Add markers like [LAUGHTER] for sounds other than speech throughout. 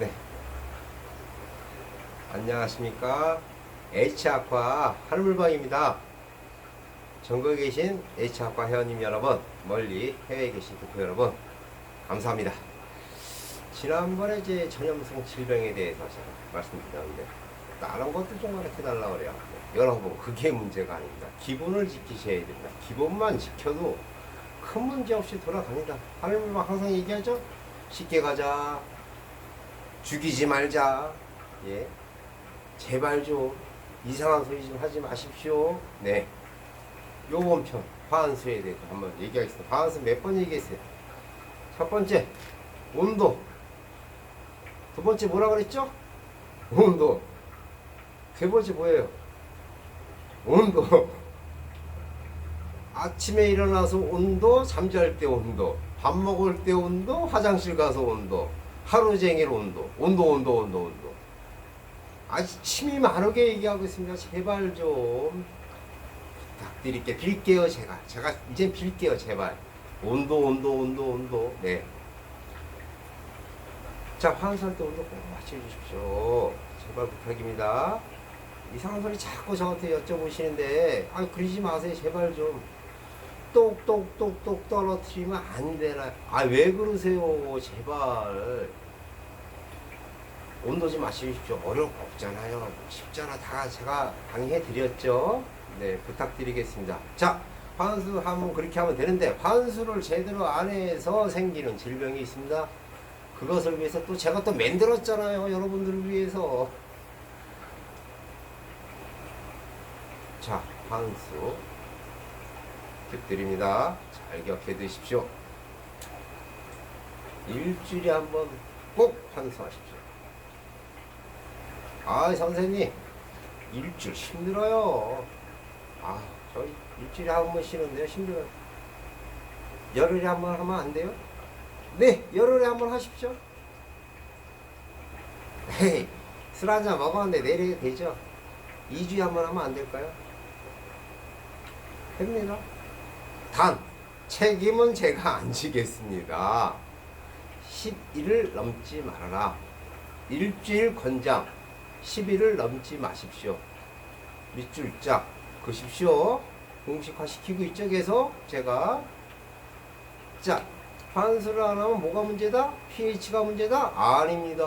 네. 안녕하십니까. H학과 하늘물방입니다. 전국에 계신 H학과 회원님 여러분, 멀리 해외에 계신 교포 여러분, 감사합니다. 지난번에 이제 전염성 질병에 대해서 제가 말씀드렸는데, 다른 것도 좀 가르쳐 달라고 그래요. 여러분, 그게 문제가 아닙니다. 기본을 지키셔야 됩니다. 기본만 지켜도 큰 문제 없이 돌아갑니다. 하늘물방 항상 얘기하죠? 쉽게 가자. 죽이지 말자. 예. 제발 좀 이상한 소리 좀 하지 마십시오. 네. 요번 편 화한수에 대해서 한번 얘기하겠습니다. 화한수 몇 번 얘기했어요? 첫 번째 온도. 두 번째 뭐라 그랬죠? 온도. 세 번째 뭐예요? 온도. [LAUGHS] 아침에 일어나서 온도, 잠잘 때 온도, 밥 먹을 때 온도, 화장실 가서 온도, 하루 종일 온도, 온도, 온도, 온도, 온도. 아주 침이 마르게 얘기하고 있습니다. 제발 좀 부탁드릴게. 빌게요, 제가. 제가 이제 빌게요, 제발. 온도, 온도, 온도, 온도. 네. 자, 환수할 때 온도 꼭 맞춰주십시오. 제발 부탁입니다. 이상한 소리 자꾸 저한테 여쭤보시는데, 아, 그러지 마세요. 제발 좀. 똑똑똑똑 떨어뜨리면 안 되나. 아, 왜 그러세요. 제발. 온도 좀 맞추십시오. 어려울 거 없잖아요. 쉽잖아. 다 제가 강의해 드렸죠. 네, 부탁드리겠습니다. 자, 환수 하면 그렇게 하면 되는데, 환수를 제대로 안 해서 생기는 질병이 있습니다. 그것을 위해서 또 제가 또 만들었잖아요. 여러분들을 위해서. 자, 환수. 부탁드립니다. 잘 기억해 두십시오. 일주일에 한 번 꼭 환수하십시오. 아, 선생님, 일주일 힘들어요. 아, 저 일주일에 한 번 쉬는데요, 힘들어요. 열흘에 한 번 하면 안 돼요? 네, 열흘에 한 번 하십시오. 헤이, 술 한잔 먹었는데 내려야 되죠? 2주에 한 번 하면 안 될까요? 됩니다. 단, 책임은 제가 안 지겠습니다. 11을 넘지 말아라. 일주일 권장 10일을 넘지 마십시오. 밑줄 짝 그십시오. 공식화 시키고. 계속 제가 자 환수를 안 하면 뭐가 문제다? pH가 문제다? 아닙니다.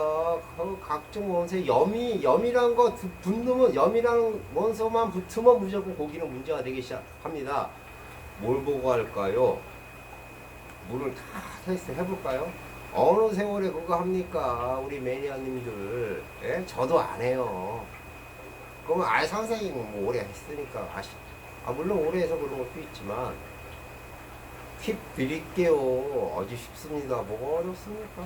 그 각종 원소에 염이 염이란 거 두- 붙으면 염이라는 원소만 붙으면 무조건 고기는 문제가 되기 시작합니다. 뭘 보고 할까요? 물을 다 테스트 해볼까요? 어느 세월에 그거 합니까? 우리 매니아님들. 예? 저도 안 해요. 그러면 아 선생님 뭐 오래 했으니까 아시. 아 물론 오래 해서 그런 것도 있지만 팁 드릴게요. 아주 쉽습니다. 뭐가 어렵습니까?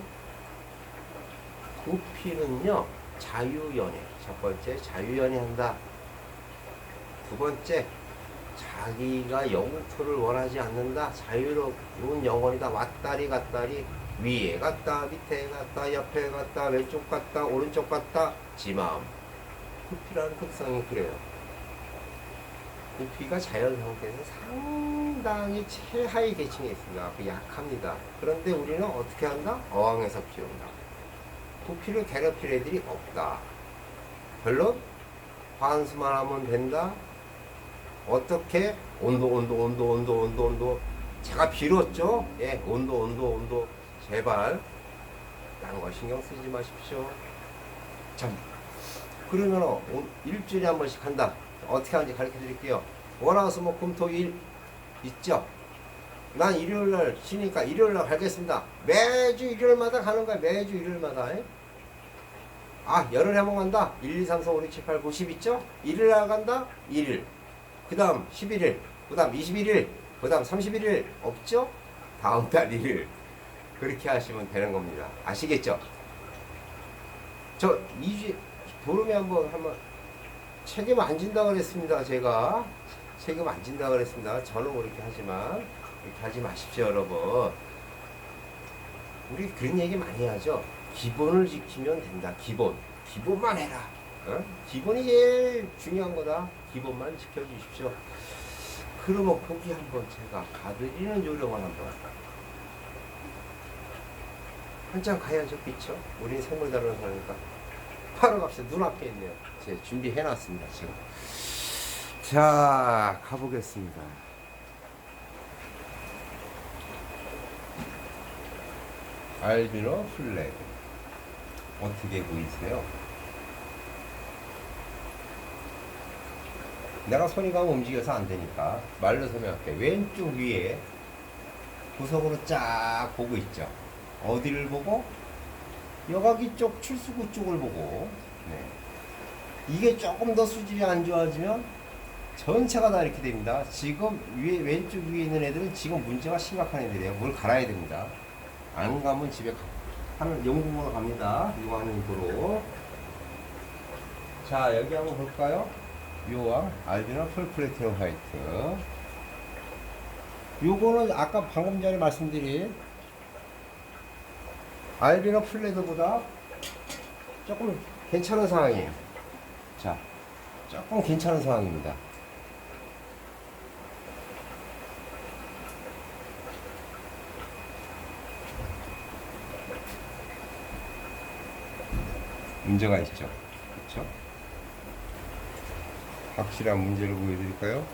구피는요 자유연애. 첫 번째 자유연애 한다. 두 번째 자기가 영토를 원하지 않는다. 자유로운 영혼이다. 왔다리 갔다리 위에 갔다 밑에 갔다 옆에 갔다 왼쪽 갔다 오른쪽 갔다 지마음 구피라는 특성이 그래요. 구피가 자연 상태에서 상당히 최하위 계층에 있습니다. 그 약합니다. 그런데 우리는 어떻게 한다? 어항에서 키운다. 구피를 괴롭힐 애들이 없다. 별로 환수만 하면 된다. 어떻게 온도 온도 온도 온도 온도 온도 제가 빌었죠. 예, 온도 온도 온도 제발 다른 거 신경 쓰지 마십시오. 참 그러면 어, 일주일에 한 번씩 한다. 어떻게 하는지 가르쳐 드릴게요. 월화수목금토일 있죠. 난 일요일 날 쉬니까 일요일 날 가겠습니다. 매주 일요일마다 가는 거야. 매주 일요일마다. 예? 아, 열흘에 한 번 간다. 1, 2, 3, 4, 5, 6, 7, 8, 9, 10 있죠? 1일 날 간다? 1일. 그 다음 11일. 그 다음 21일. 그 다음 31일. 없죠? 다음 달 1일. 그렇게 하시면 되는 겁니다. 아시겠죠? 저 2주, 보름에 한 번, 한번 책임 안 진다 그랬습니다. 제가. 책임 안 진다 그랬습니다. 저는 그렇게 하지만, 그렇게 하지 마십시오, 여러분. 우리 그런 얘기 많이 하죠. 기본을 지키면 된다. 기본. 기본만 해라. 어? 기본이 제일 중요한 거다. 기본만 지켜주십시오. 그러면 거기 한번 제가 가드리는 요령을 한번 한참 가야죠, 그쵸? 우린 생물 다루는 사람이니까. 하러 갑시다. 눈앞에 있네요. 제가 준비해놨습니다, 지금. 자, 가보겠습니다. 알비노 플래그. 어떻게 보이세요? 내가 손이 가면 움직여서 안 되니까 말로 설명할게. 왼쪽 위에 구석으로 쫙 보고 있죠. 어디를 보고? 여과기 쪽 출수구 쪽을 보고. 네. 이게 조금 더 수질이 안 좋아지면 전체가 다 이렇게 됩니다. 지금 위에 왼쪽 위에 있는 애들은 지금 문제가 심각한 애들이에요. 물 갈아야 됩니다. 안 가면 집에 가, 하는 용궁으로 갑니다. 하는 도로. 자 여기 한번 볼까요? 요왕 알비노 풀플래티넘 화이트. 요거는 아까 방금 전에 말씀드린 알비노 플레드보다 조금 괜찮은 상황이에요. 자, 조금 괜찮은 상황입니다. 문제가 있죠. 그렇죠? 확실한 문제를 보여드릴까요?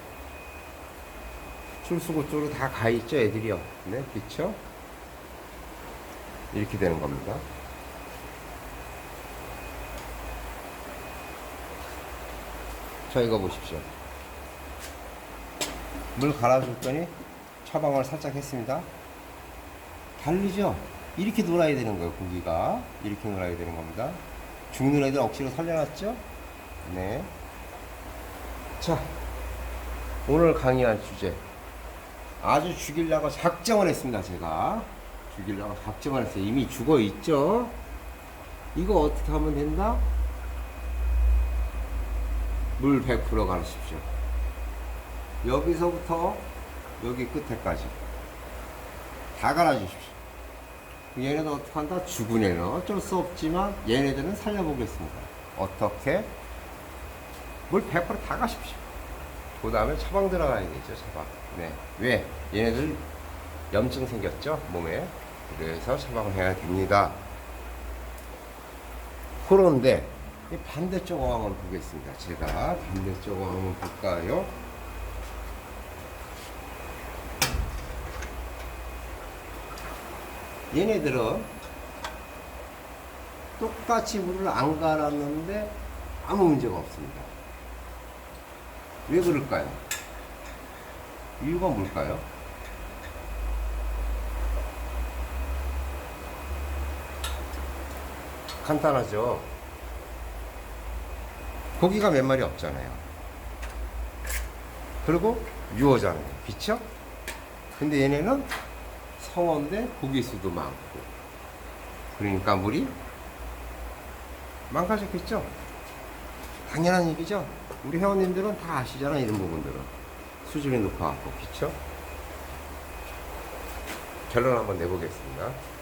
출수구 쪽으로 다 가 있죠, 애들이요. 네, 그렇죠? 이렇게 되는 겁니다. 자, 이거 보십시오. 물 갈아줬더니 처방을 살짝 했습니다. 다르죠? 이렇게 놀아야 되는 거예요, 고기가. 이렇게 놀아야 되는 겁니다. 죽는 애들 억지로 살려놨죠? 네. 자, 오늘 강의할 주제. 아주 죽이려고 작정을 했습니다, 제가. 죽이려고 작정을 했어요. 이미 죽어 있죠? 이거 어떻게 하면 된다? 물 100% 가르십시오. 여기서부터 여기 끝에까지. 다 갈아주십시오. 얘네들 어떻게 한다? 죽은 애는 어쩔 수 없지만 얘네들은 살려보겠습니다. 어떻게? 물 100%다 가십시오. 그 다음에 처방 들어가야 되죠, 처방. 네. 왜? 얘네들 염증 생겼죠, 몸에. 그래서 처방을 해야 됩니다. 그런데 이 반대쪽 어항을 보겠습니다. 제가 반대쪽 어항을 볼까요? 얘네들은 똑같이 물을 안 갈았는데 아무 문제가 없습니다. 왜 그럴까요? 이유가 뭘까요? 간단하죠. 고기가 몇 마리 없잖아요. 그리고 유어잖아요. 그쵸? 근데 얘네는 성어인데 고기 수도 많고. 그러니까 물이 망가졌겠죠? 당연한 얘기죠? 우리 회원님들은 다 아시잖아, 이런 부분들은. 수준이 높아갖고, 그쵸? 결론 한번 내보겠습니다.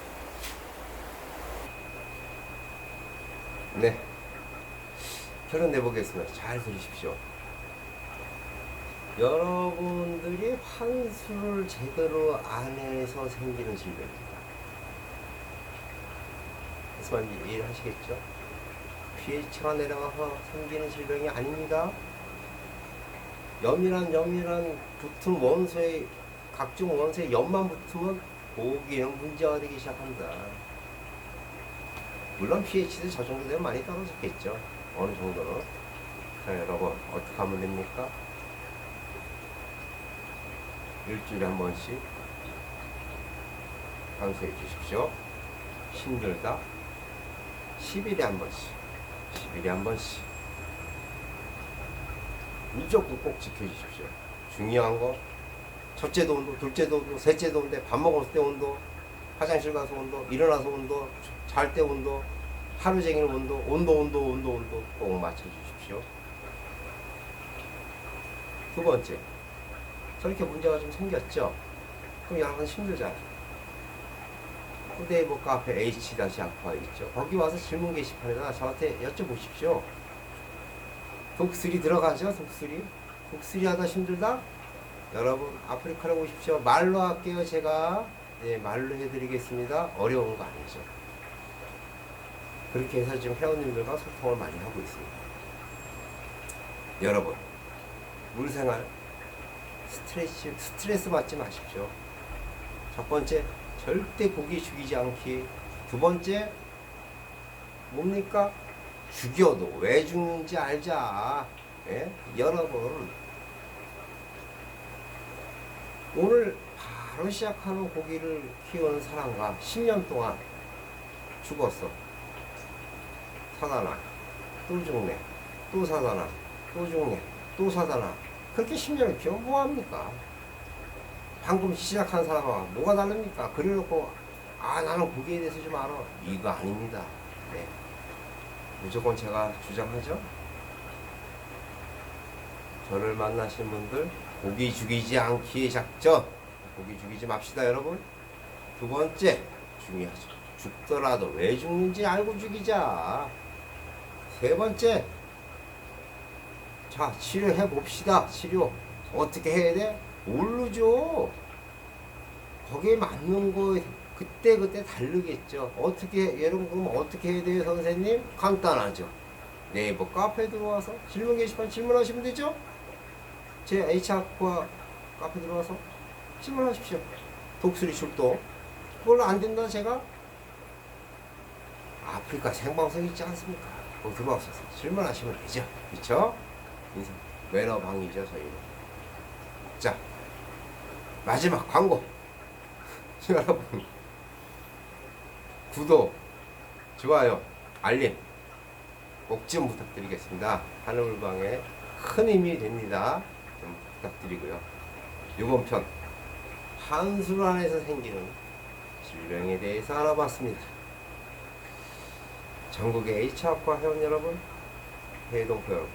네. 결론 내보겠습니다. 잘 들으십시오. 여러분들이 환수를 제대로 안 해서 생기는 질병입니다. 말인지 이해를 하시겠죠? pH가 내려가서 생기는 질병이 아닙니다. 염이란 염이란 붙은 원소의 각종 원소의 염만 붙으면 고기는 문제가 되기 시작합니다. 물론 pH도 저 정도 되면 많이 떨어졌겠죠. 어느 정도는. 자, 여러분, 어떻게 하면 됩니까? 일주일에 한 번씩 강수해 주십시오. 힘들다. 10일에 한 번씩. 10일에 한 번씩. 무조건 꼭 지켜주십시오. 중요한 거. 첫째도 온도, 둘째도 온도, 셋째도 온도, 밥 먹을 때 온도, 화장실 가서 온도, 일어나서 온도, 잘때 온도, 하루 종일 온도, 온도, 온도, 온도, 온도 꼭 맞춰주십시오. 두 번째, 저렇게 문제가 좀 생겼죠? 그럼 약간 힘들잖아요. 후대부 카페 H-아쿠아 있죠? 거기 와서 질문 게시판에다 저한테 여쭤보십시오. 독수리 들어가죠? 독수리? 독수리 하다 힘들다? 여러분 아프리카로 오십시오. 말로 할게요 제가. 네, 말로 해드리겠습니다. 어려운 거 아니죠. 그렇게 해서 지금 회원님들과 소통을 많이 하고 있습니다. 여러분, 물생활 스트레스, 스트레스 받지 마십시오. 첫 번째, 절대 고기 죽이지 않기. 두 번째, 뭡니까? 죽여도 왜 죽는지 알자. 예? 여러분, 오늘 바로 시작하는 고기를 키우는 사람과 10년 동안 죽었어. 사다나, 또 죽네, 또 사다나, 또 죽네, 또 사다나. 그렇게 10년을 키우면 뭐합니까? 방금 시작한 사람과 뭐가 다릅니까? 그래놓고, 아, 나는 고기에 대해서 좀 알아. 이거 아닙니다. 네. 무조건 제가 주장하죠. 저를 만나신 분들, 고기 죽이지 않기의 작전. 고기 죽이지 맙시다, 여러분. 두 번째, 중요하죠. 죽더라도 왜 죽는지 알고 죽이자. 세 번째, 자, 치료해 봅시다. 치료. 어떻게 해야 돼? 모르죠. 거기에 맞는 거 그때 그때 다르겠죠. 어떻게 여러분 그럼 어떻게 해야 돼요, 선생님? 간단하죠. 네이버 카페 들어와서 질문 게시판 질문하시면 되죠. 제 H학과 카페 들어와서 질문하십시오. 독수리 출동. 그걸로 안 된다 제가 아프리카 생방송 있지 않습니까? 거기 들어와서 질문하시면 되죠. 그렇죠? 매너 방이죠 저희는. 자 마지막 광고. [LAUGHS] 여러분 구독, 좋아요, 알림 꼭 좀 부탁드리겠습니다. 하늘물방에 큰 힘이 됩니다. 좀 부탁드리고요. 이번 편 안에서 생기는 질병에 대해서 알아봤습니다. 전국의 H학과 회원 여러분, 해동포 여러분,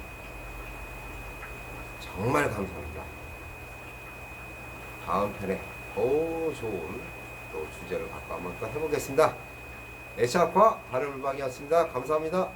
정말 감사합니다. 다음 편에 더 좋은 또 주제를 갖고 한번 또 해보겠습니다. H학과 바른물방이었습니다. 감사합니다.